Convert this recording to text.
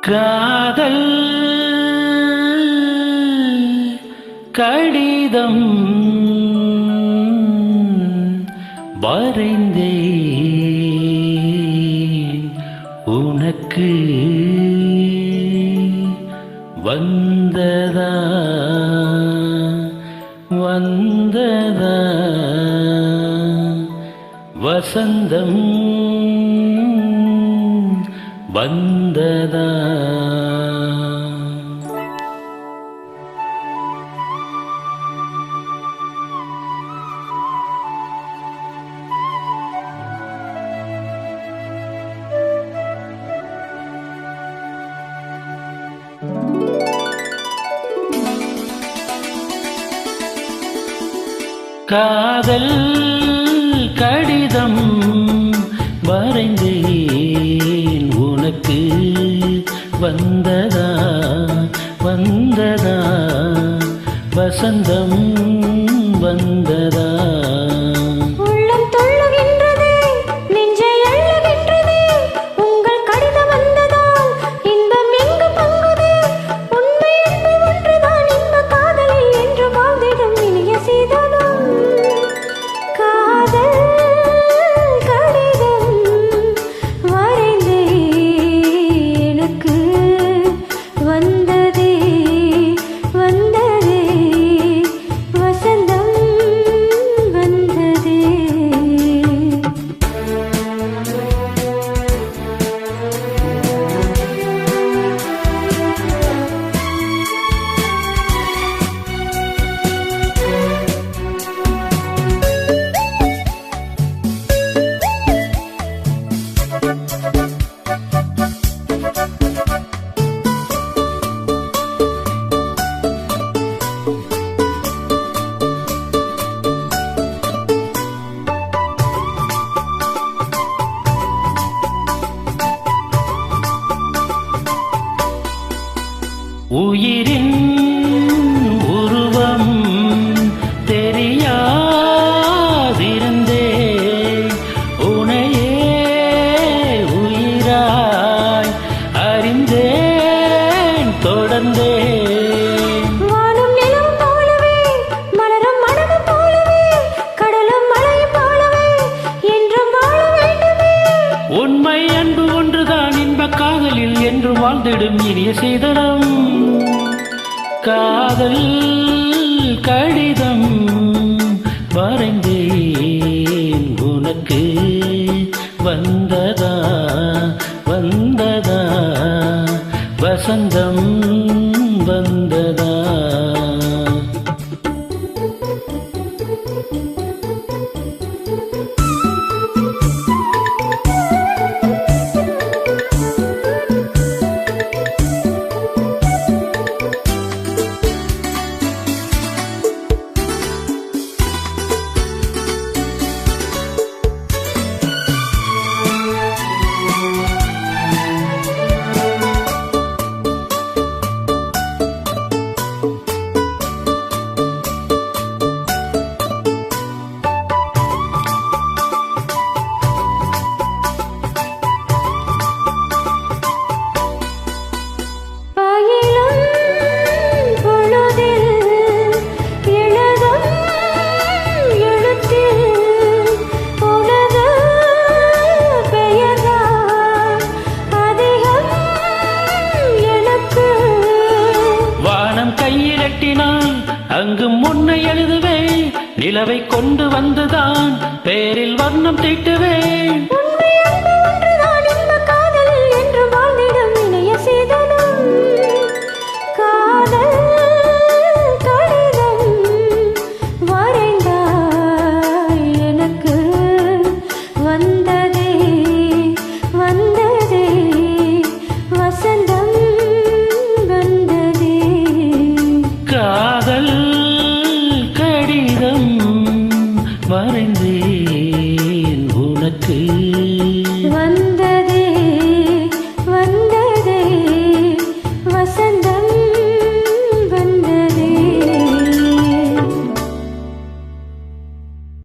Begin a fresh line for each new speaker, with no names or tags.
காதல் கடிதம் வரைந்தேன். உனக்கு வந்ததா? வந்ததா? வசந்தம் வந்ததா? காதல் கடிதம் வரைந்தே உனக்கு வந்ததா வந்ததா? வசந்தம் வந்ததா? உயிரின் உருவம் தெரியாதிருந்தே உனையே உயிராய் அறிந்தேன்
வேண்டுமே.
உண்மை அன்பு ஒன்றுதான் இன்ப காதலில் என்று வாழ்ந்திடும் இனிய சீதனம் காதல் கடிதம் வரைந்தேன். உனக்கு வந்ததா வந்ததா? வசந்தம் வந்ததா? நிலவை கொண்டு வந்துதான் பேரில் வர்ணம் தீட்டுவேன். கடிதம் வரைந்தேன் உனக்கு